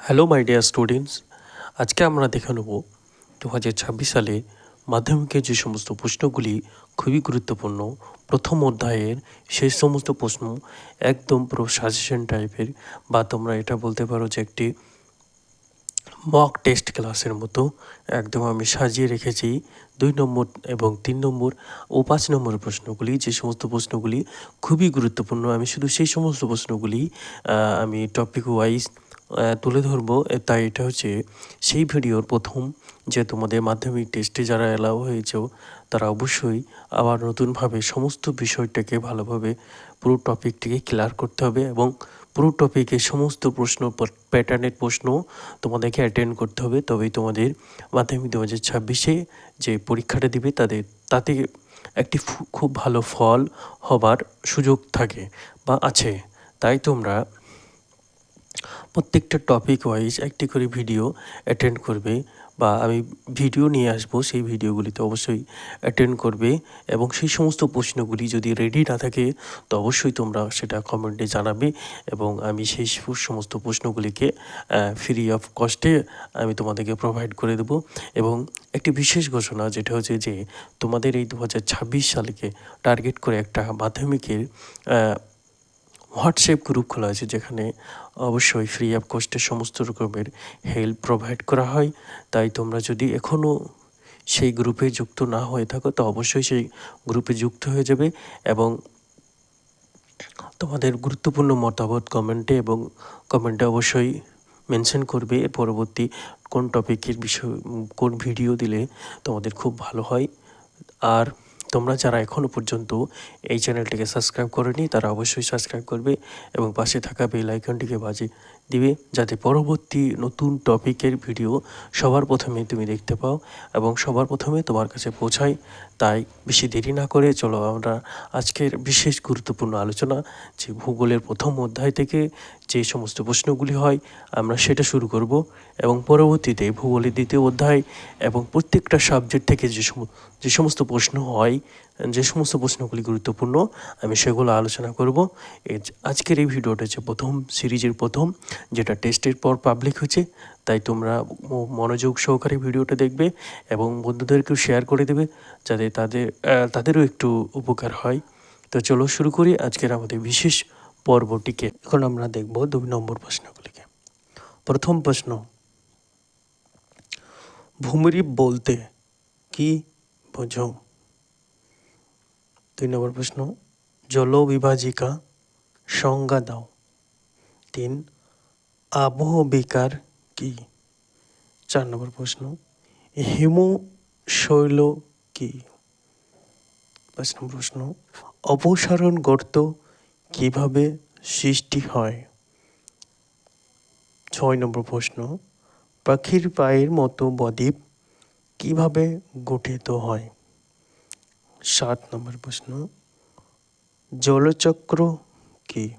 Hello my dear students আজকে আমরা দেখে নেব দু হাজার ছাব্বিশ সালে মাধ্যমিকের যে সমস্ত প্রশ্নগুলি খুবই গুরুত্বপূর্ণ, প্রথম অধ্যায়ের সেই সমস্ত প্রশ্ন একদম পুরো সাজেশন টাইপের বা তোমরা এটা বলতে পারো যে একটি মক টেস্ট ক্লাসের মতো। একদম আমি সাজিয়ে রেখেছি দুই নম্বর এবং তিন নম্বর ও পাঁচ নম্বর প্রশ্নগুলি। যে সমস্ত প্রশ্নগুলি খুবই গুরুত্বপূর্ণ, আমি শুধু সেই সমস্ত প্রশ্নগুলি আমি টপিক ওয়াইজ তুলে ধরবো। তাই এটা হচ্ছে সেই ভিডিওর প্রথম যে তোমাদের মাধ্যমিক টেস্টে যারা অ্যালাউ হয়েছে, তারা অবশ্যই আবার নতুনভাবে সমস্ত বিষয়টাকে ভালোভাবে পুরো টপিকটিকে ক্লিয়ার করতে হবে এবং পুরো টপিকের সমস্ত প্রশ্ন প্যাটার্নের প্রশ্ন তোমাদেরকে অ্যাটেন্ড করতে হবে। তবেই তোমাদের মাধ্যমিক দু হাজার ছাব্বিশে যে পরীক্ষাটা দিবে, তাদের, তাতে একটি খুব ভালো ফল হবার সুযোগ থাকে বা আছে। তাই তোমরা প্রত্যেকটা টপিক ওয়াইজ একটি করে ভিডিও অ্যাটেন্ড করবে বা আমি ভিডিও নিয়ে আসব, সেই ভিডিওগুলিতে অবশ্যই অ্যাটেন্ড করবে এবং সেই সমস্ত প্রশ্নগুলি যদি রেডি না থাকে, তো অবশ্যই তোমরা সেটা কমেন্টে জানাবে এবং আমি সেই সমস্ত প্রশ্নগুলিকে ফ্রি অফ কস্টে আমি তোমাদেরকে প্রোভাইড করে দেবো এবং একটি বিশেষ ঘোষণা যেটা হচ্ছে যে, তোমাদের এই দু হাজার ছাব্বিশ সালকে টার্গেট করে একটা মাধ্যমিকের হোয়াটসঅ্যাপ গ্রুপ খোলা আছে যেখানে অবশ্যই ফ্রি অফ কস্টে সমস্ত রকমের হেল্প প্রোভাইড করা হয়। তাই তোমরা যদি এখনও সেই গ্রুপে যুক্ত না হয়ে থাকো, তো অবশ্যই সেই গ্রুপে যুক্ত হয়ে যাবে এবং তোমাদের গুরুত্বপূর্ণ মতামত কমেন্টে এবং কমেন্টে অবশ্যই মেনশন করবে। পরবর্তী কোন টপিকের বিষয়, কোন ভিডিও দিলে তোমাদের খুব ভালো হয়। আর তোমরা যারা এখনও পর্যন্ত এই চ্যানেলটিকে সাবস্ক্রাইব করেনি, তারা অবশ্যই সাবস্ক্রাইব করবে এবং পাশে থাকা বেল আইকনটিকে বাজে দিবে যাতে পরবর্তী নতুন টপিকের ভিডিও সবার প্রথমে তুমি দেখতে পাও এবং সবার প্রথমে তোমার কাছে পৌঁছায়। তাই বেশি দেরি না করে চলো আমরা আজকের বিশেষ গুরুত্বপূর্ণ আলোচনা, যে ভূগোলের প্রথম অধ্যায় থেকে যে সমস্ত প্রশ্নগুলি হয়, আমরা সেটা শুরু করব এবং পরবর্তীতে ভূগোলের দ্বিতীয় অধ্যায় এবং প্রত্যেকটা সাবজেক্ট থেকে যে যে সমস্ত প্রশ্ন হয় যে সমস্ত প্রশ্নগুলি গুরুত্বপূর্ণ, আমি সেগুলো আলোচনা করব। আজকের এই ভিডিওটা হচ্ছে প্রথম সিরিজের প্রথম, যেটা টেস্টের পর পাবলিক হয়েছে। তাই তোমরা মনোযোগ সহকারে ভিডিওটা দেখবে এবং বন্ধুদেরকেও শেয়ার করে দেবে, যাতে তাদের তাদেরও একটু উপকার হয়। তো চলো শুরু করি আজকের আমাদের বিশেষ পর্বটিকে। এখন আমরা দেখব দুই নম্বর প্রশ্নগুলিকে। প্রথম প্রশ্ন, ভূমিরূপ বলতে কি বোঝো? দুই নম্বর প্রশ্ন, জলবিভাজিকা সংজ্ঞা দাও। তিন আবহ বিকার কি? চার নম্বর প্রশ্ন, হিমশৈল কি? পাঁচ নম্বর প্রশ্ন, অপসারণ গর্ত কীভাবে সৃষ্টি হয়? ছয় নম্বর প্রশ্ন, পাখির পায়ের মতো বদ্বীপ কীভাবে গঠিত হয়? সাত নম্বর প্রশ্ন, জলচক্র কি?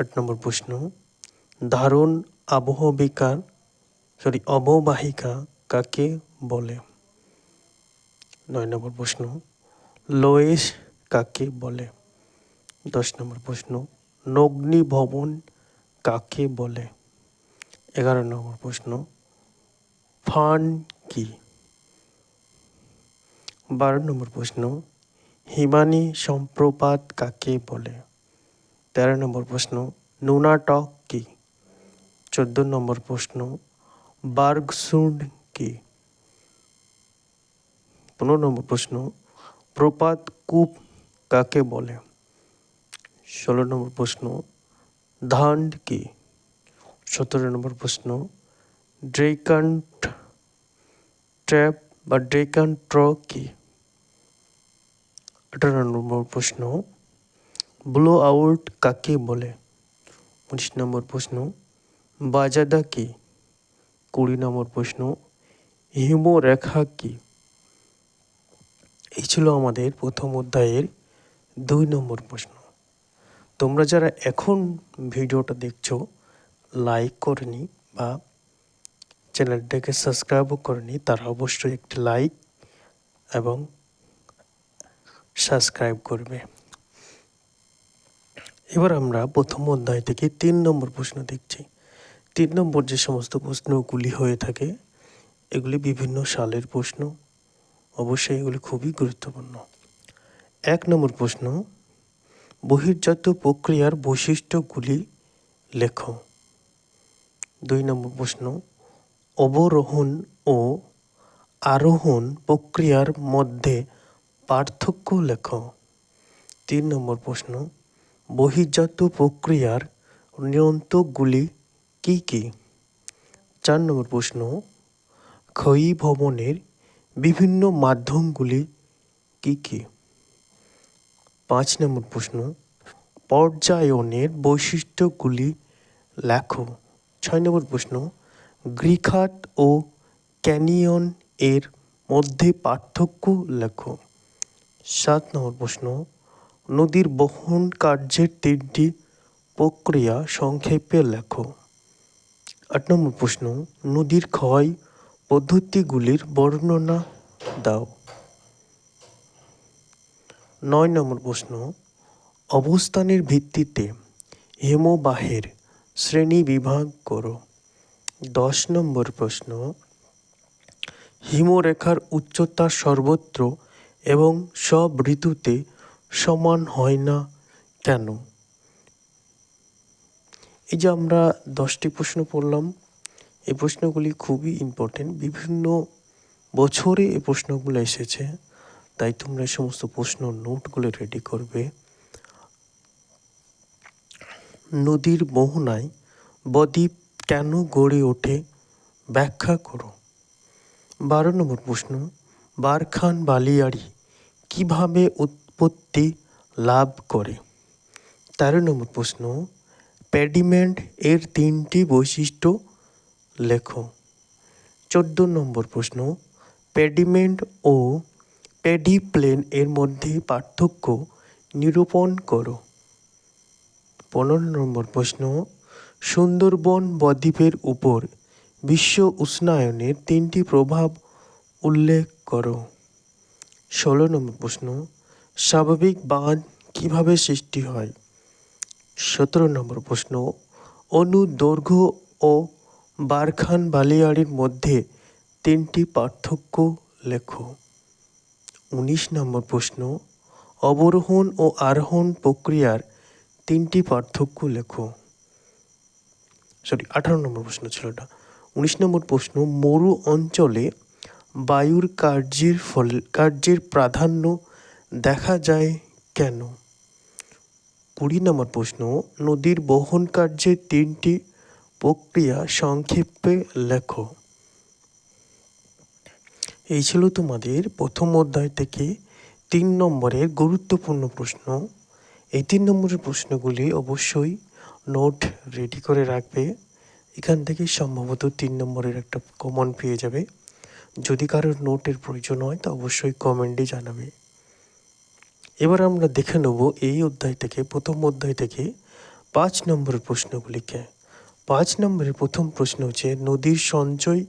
আট নম্বর প্রশ্ন ধারণ আবহবিকার সরি অববাহিকা কাকে বলে? নয় নম্বর প্রশ্ন লোয়েস কাকে বলে? দশ নম্বর প্রশ্ন নগ্নি ভবন কাকে বলে? এগারো নম্বর প্রশ্ন, ফান কি? বারো নম্বর প্রশ্ন, হিমানি সম্প্রপাত কাকে বলে? তেরো নম্বর প্রশ্ন নুনাটক কি? চোদ্দ নম্বর প্রশ্ন, বার্গসুন্ড কি? পনেরো নম্বর প্রশ্ন, প্রপাত কূপ কাকে বলে? ষোলো নম্বর প্রশ্ন, ধান্ড কি? সতেরো নম্বর প্রশ্ন, ড্রেকান্ট ট্র্যাপ বা ড্রেকান ট্র কি? আঠারো নম্বর প্রশ্ন। ব্লো আউট কাকে বলে? উনিশ নম্বর প্রশ্ন। বাজাদা কি? কুড়ি নম্বর প্রশ্ন। হিমরেখা কি? এই ছিল আমাদের প্রথম অধ্যায়ের দুই নম্বর প্রশ্ন। তোমরা যারা এখন ভিডিওটা দেখছ লাইক করনি বা চ্যানেলটাকে সাবস্ক্রাইবও করেনি, তারা অবশ্যই একটি লাইক এবং সাবস্ক্রাইব করবে। এবার আমরা প্রথম অধ্যায় থেকে তিন নম্বর প্রশ্ন দেখছি। তিন নম্বর যে সমস্ত প্রশ্নগুলি হয়ে থাকে, এগুলি বিভিন্ন সালের প্রশ্ন। অবশ্যই এগুলি খুবই গুরুত্বপূর্ণ। এক নম্বর প্রশ্ন, বহির্জাত প্রক্রিয়ার বৈশিষ্ট্যগুলি লেখ। দুই নম্বর প্রশ্ন, অবরোহণ ও আরোহণ প্রক্রিয়ার মধ্যে পার্থক্য লেখো। তিন নম্বর প্রশ্ন, বহির্জাত প্রক্রিয়ার নিয়ন্ত্রকগুলি কী কী? চার নম্বর প্রশ্ন ক্ষয়ীভবনের বিভিন্ন মাধ্যমগুলি কী কী? পাঁচ নম্বর প্রশ্ন, পর্যায়নের বৈশিষ্ট্যগুলি লেখো। ছয় নম্বর প্রশ্ন গ্রিখাত ও ক্যানিয়ন এর মধ্যে পার্থক্য লেখো। সাত নম্বর প্রশ্ন, নদীর বহন কার্যের তিনটি প্রক্রিয়া সংক্ষেপে লেখো। আট নম্বর প্রশ্ন, নদীর ক্ষয় পদ্ধতিগুলির বর্ণনা দাও। নয় নম্বর প্রশ্ন, অবস্থানের ভিত্তিতে হিমবাহের শ্রেণি বিভাগ করো। দশ নম্বর প্রশ্ন, হিমরেখার উচ্চতা সর্বত্র এবং সব ঋতুতে সমান হয় না কেন? এই যে আমরা দশটি প্রশ্ন পড়লাম, এই প্রশ্নগুলি খুবই ইম্পর্টেন্ট বিভিন্ন বছরে এই প্রশ্নগুলো এসেছে, তাই তোমরা এই সমস্ত প্রশ্ন নোটগুলো রেডি করবে। নদীর মোহনায় বদ্বীপ কেন গড়ে ওঠে ব্যাখ্যা করো। বারো নম্বর প্রশ্ন বারখান বালিয়াড়ি কীভাবে উৎপত্তি লাভ করে? তেরো নম্বর প্রশ্ন প্যাডিমেন্ট এর তিনটি বৈশিষ্ট্য লেখো। চোদ্দ নম্বর প্রশ্ন প্যাডিমেন্ট ও প্যাডিপ্লেন এর মধ্যে পার্থক্য নিরূপণ করো। পনেরো নম্বর প্রশ্ন, সুন্দরবন বদ্বীপের উপর বিশ্ব উষ্ণায়নের তিনটি প্রভাব উল্লেখ করো। ষোলো নম্বর প্রশ্ন, স্বাভাবিক বাঁধ কীভাবে সৃষ্টি হয়? সতেরো নম্বর প্রশ্ন অনুদৈর্ঘ্য ও বারখান বালিয়াড়ির মধ্যে তিনটি পার্থক্য লেখো। উনিশ নম্বর প্রশ্ন, অবরোহণ ও আরোহণ প্রক্রিয়ার তিনটি পার্থক্য লেখো। সরি, আঠারো নম্বর প্রশ্ন ছিল এটা। উনিশ নম্বর প্রশ্ন, মরু অঞ্চলে বায়ুর কার্যের ফলে, কার্যের প্রাধান্য দেখা যায় কেন? কুড়ি নম্বর প্রশ্ন, নদীর বহন কার্যের তিনটি প্রক্রিয়া সংক্ষেপে লেখো। এই ছিল তোমাদের প্রথম অধ্যায় থেকে তিন নম্বরের গুরুত্বপূর্ণ প্রশ্ন। এই তিন নম্বরের প্রশ্নগুলি অবশ্যই নোট রেডি করে রাখবে। এখান থেকে সম্ভবত তিন নম্বরের একটা কমন পেয়ে যাবে। যদি কারোর নোটের প্রয়োজন হয়, তো অবশ্যই কমেন্টে জানাবে। এবার আমরা দেখে নেব এই অধ্যায় থেকে, প্রথম অধ্যায় থেকে পাঁচ নম্বরের প্রশ্নগুলিকে। পাঁচ নম্বরের প্রথম প্রশ্ন হচ্ছে, নদীর সঞ্চয়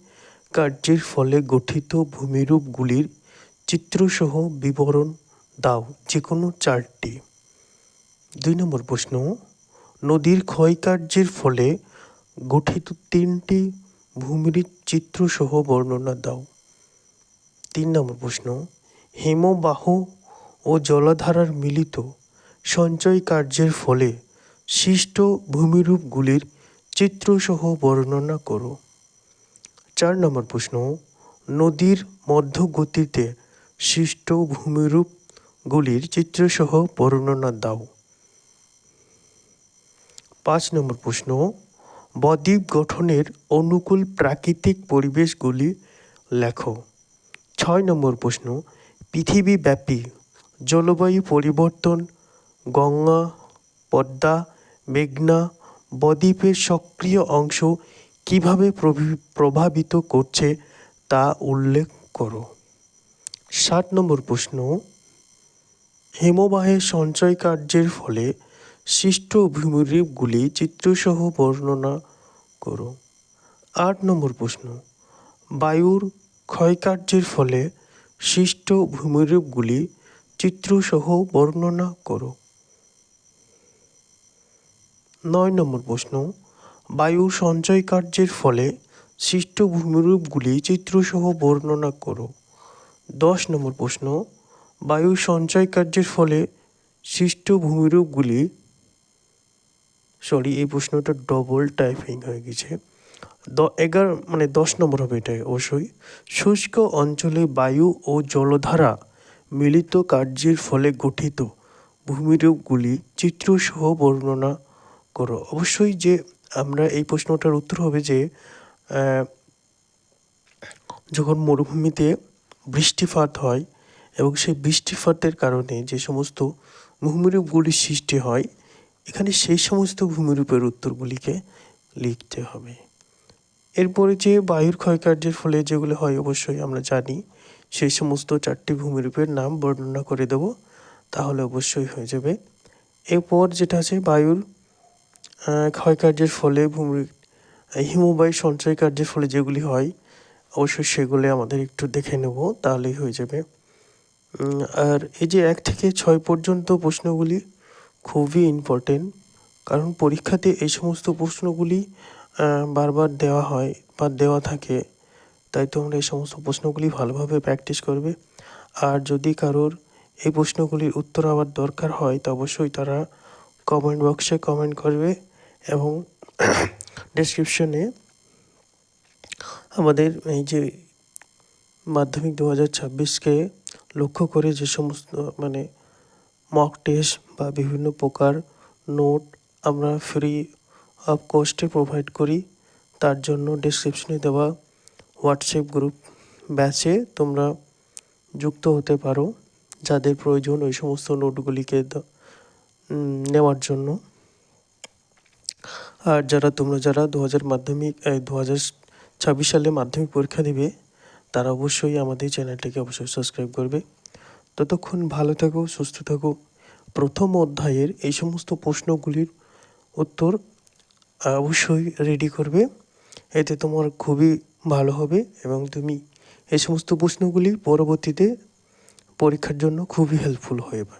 কার্যের ফলে গঠিত ভূমিরূপগুলির চিত্রসহ বিবরণ দাও যে কোনো চারটি। দুই নম্বর প্রশ্ন, নদীর ক্ষয়কার্যের ফলে গঠিত তিনটি ভূমির চিত্রসহ বর্ণনা দাও। তিন নম্বর প্রশ্ন হিমবাহ ও জলাধারার মিলিত সঞ্চয় কার্যের ফলে সৃষ্ট ভূমিরূপগুলির চিত্রসহ বর্ণনা করো। চার নম্বর প্রশ্ন, নদীর মধ্যগতিতে সৃষ্ট ভূমিরূপগুলির চিত্রসহ বর্ণনা দাও। পাঁচ নম্বর প্রশ্ন, বদ্বীপ গঠনের অনুকূল প্রাকৃতিক পরিবেশগুলি লেখো। ছয় নম্বর প্রশ্ন, পৃথিবীব্যাপী জলবায়ু পরিবর্তন, গঙ্গা, পদ্মা, মেঘনা, বদ্বীপের সক্রিয় অংশ কীভাবে প্রভাবিত করছে তা উল্লেখ করো। সাত নম্বর প্রশ্ন, হিমবাহের সঞ্চয় কার্যের ফলে সৃষ্ট ভূমিরূপগুলি চিত্রসহ বর্ণনা করো। আট নম্বর প্রশ্ন, বায়ুর ক্ষয়কার্যের ফলে সৃষ্ট ভূমিরূপগুলি চিত্রসহ বর্ণনা করো। নয় নম্বর প্রশ্ন, বায়ু সঞ্চয় কার্যের ফলে সৃষ্ট ভূমিরূপগুলি চিত্রসহ বর্ণনা করো। দশ নম্বর প্রশ্ন, বায়ু সঞ্চয় কার্যের ফলে সৃষ্ট ভূমিরূপগুলি সরি, এই প্রশ্নটা ডবল টাইপিং হয়ে গেছে। দ এগারো মানে দশ নম্বর হবে এটা অবশ্যই। শুষ্ক অঞ্চলে বায়ু ও জলধারা মিলিত কার্যের ফলে গঠিত। ভূমিরূপগুলি চিত্রসহ বর্ণনা করো। অবশ্যই যে আমরা এই প্রশ্নটার উত্তর হবে যে যখন মরুভূমিতে বৃষ্টিপাত হয় এবং সেই বৃষ্টিপাতের কারণে যে সমস্ত ভূমিরূপগুলির সৃষ্টি হয়, এখানে সেই সমস্ত ভূমিরূপের উত্তরগুলিকে লিখতে হবে। এরপরে যে বায়ুর ক্ষয়কার্যের ফলে যেগুলো হয় অবশ্যই আমরা জানি, সেই সমস্ত চারটি ভূমিরূপের নাম বর্ণনা করে দেব, তাহলে অবশ্যই হয়ে যাবে। এরপর যেটা আছে, বায়ুর ক্ষয়কার্যের ফলে ভূমি হিমবায়ু সঞ্চয় কার্যের ফলে যেগুলি হয়, অবশ্যই সেগুলি আমাদের একটু দেখে নেব, তাহলেই হয়ে যাবে। আর এই যে এক থেকে ছয় পর্যন্ত প্রশ্নগুলি খুবই ইম্পর্টেন্ট কারণ পরীক্ষাতে এই সমস্ত প্রশ্নগুলি বারবার দেওয়া হয় বা দেওয়া থাকে, তাই তোমরা এই সমস্ত প্রশ্নগুলি ভালোভাবে প্র্যাকটিস করবে। আর যদি কারোর এই প্রশ্নগুলির উত্তর আবার দরকার হয়, তো অবশ্যই তারা কমেন্ট বক্সে কমেন্ট করবে এবং ডেসক্রিপশনে আমাদের এই যে মাধ্যমিক দু হাজার ছাব্বিশকে লক্ষ্য করে যে সমস্ত মানে মক টেস্ট বা বিভিন্ন প্রকার নোট আমরা ফ্রি অফ কস্টে প্রোভাইড করি। তার জন্য ডেসক্রিপশনে দেওয়া হোয়াটসঅ্যাপ গ্রুপ ব্যাচে তোমরা যুক্ত হতে পারো। যাদের প্রয়োজন ওই সমস্ত নোটগুলিকে নেওয়ার জন্য। আর যারা, তোমরা যারা দু হাজার মাধ্যমিক দু হাজার ছাব্বিশ সালে মাধ্যমিক পরীক্ষা দিবে, তারা অবশ্যই আমাদের চ্যানেলটিকে অবশ্যই সাবস্ক্রাইব করবে। ততক্ষণ ভালো থাকো, সুস্থ থাকো। প্রথম অধ্যায়ের এই সমস্ত প্রশ্নগুলির উত্তর অবশ্যই রেডি করবে। এতে তোমার খুবই ভালো হবে এবং তুমি এই সমস্ত প্রশ্নগুলি পরবর্তীতে পরীক্ষার জন্য খুবই হেল্পফুল হবে